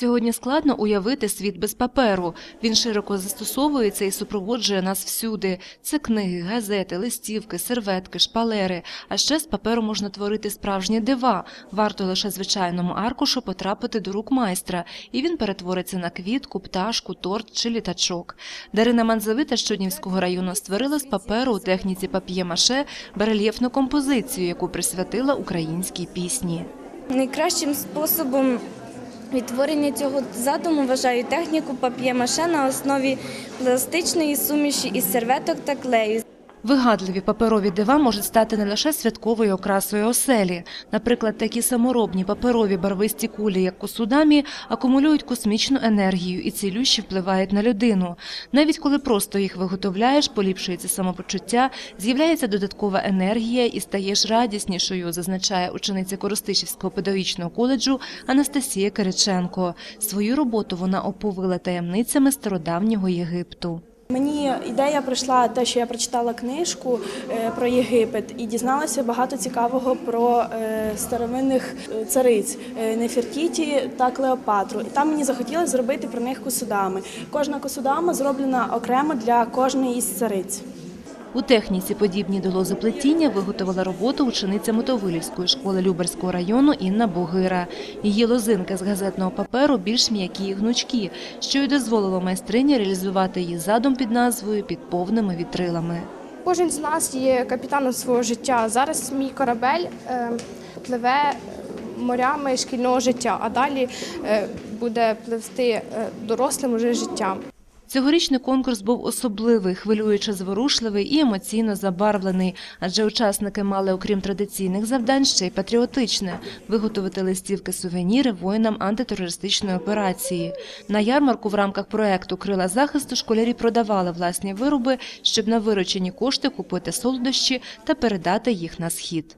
Сьогодні складно уявити світ без паперу. Він широко застосовується і супроводжує нас всюди. Це книги, газети, листівки, серветки, шпалери. А ще з паперу можна творити справжні дива. Варто лише звичайному аркушу потрапити до рук майстра, і він перетвориться на квітку, пташку, торт чи літачок. Дарина Манзавита з Чуднівського району створила з паперу у техніці пап'є-маше барельєфну композицію, яку присвятила українській пісні. Найкращим способом відтворення цього задуму вважаю техніку пап'є-маше на основі пластичної суміші із серветок та клею. Вигадливі паперові дива можуть стати не лише святковою окрасою оселі. Наприклад, такі саморобні паперові барвисті кулі, як косудамі, акумулюють космічну енергію і цілющі впливають на людину. Навіть коли просто їх виготовляєш, поліпшується самопочуття, з'являється додаткова енергія і стаєш радіснішою, зазначає учениця Коростишівського педагогічного коледжу Анастасія Кириченко. Свою роботу вона оповила таємницями стародавнього Єгипту. Мені ідея прийшла те, що я прочитала книжку е, про Єгипет і дізналася багато цікавого про е, старовинних е, цариць Нефертіті та Клеопатру. І там мені захотілося зробити про них косудами. Кожна косудама зроблена окремо для кожної із цариць. У техніці, подібній до лозоплетіння, виготовила роботу учениця Мотовилівської школи Люберського району Інна Богира. Її лозинки з газетного паперу більш м'які і гнучкі, що й дозволило майстрині реалізувати її задум під назвою «Під повними вітрилами». Кожен з нас є капітаном свого життя. Зараз мій корабель е, пливе морями шкільного життя, а далі е, буде пливти е, дорослим уже життям. Цьогорічний конкурс був особливий, хвилююче зворушливий і емоційно забарвлений, адже учасники мали, окрім традиційних завдань, ще й патріотичне – виготовити листівки-сувеніри воїнам антитерористичної операції. На ярмарку в рамках проекту «Крила захисту» школярі продавали власні вироби, щоб на виручені кошти купити солодощі та передати їх на схід.